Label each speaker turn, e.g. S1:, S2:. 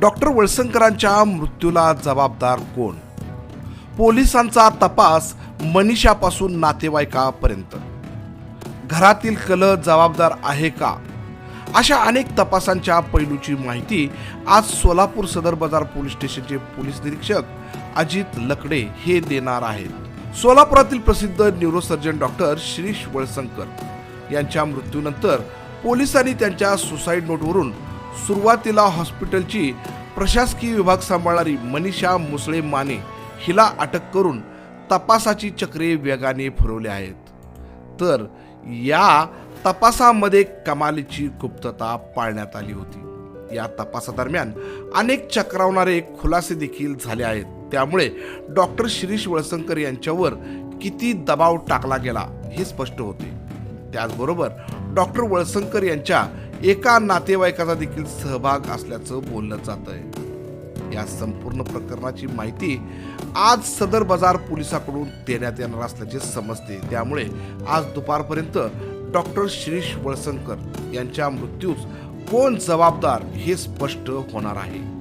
S1: Doctor वळसंकरांच्या मृत्यूला जबाबदार कोण? पोलिसांचा तपास मनीषापासून नातेवाईकापर्यंत. घरातील कल जबाबदार आहे का? अशा अनेक तपासांच्या पैलूची माहिती आज सोलापूर सदर बाजार पोलीस स्टेशनचे पोलीस निरीक्षक अजित लकडे हे देणार आहेत. सोलापुरातील प्रसिद्ध न्यूरोसर्जन डॉक्टर शिरीष वळसंकर यांच्या मृत्यूनंतर पोलिसांनी त्यांच्या सुसाईड नोटवरून सुरुवातीला हॉस्पिटलची प्रशासकीय विभाग सांभाळणारी मनीषा मुसळे माने हिला अटक करून तपासाची चक्रे वेगाने फिरवली आहेत. तर या तपासामध्ये कमालीची गुप्तता पाळण्यात आली होती. या तपासादरम्यान अनेक चक्रावणारे खुलासे देखील झाले आहेत. त्यामुळे डॉक्टर शिरीष वळसंकर यांच्यावर किती दबाव टाकला गेला हे स्पष्ट होते. त्याचबरोबर डॉक्टर वळसंकर यांच्या एका नातेवाईकाचा देखील सहभाग असल्याचं बोललं जात आहे या संपूर्ण प्रकरणाची माहिती आज सदर बाजार पोलिसाकडून देण्यात येणार असल्याचे समजते. त्यामुळे आज दुपारपर्यंत डॉक्टर शिरीष वळसंकर यांच्या मृत्यूस कोण जबाबदार हे स्पष्ट होणार आहे.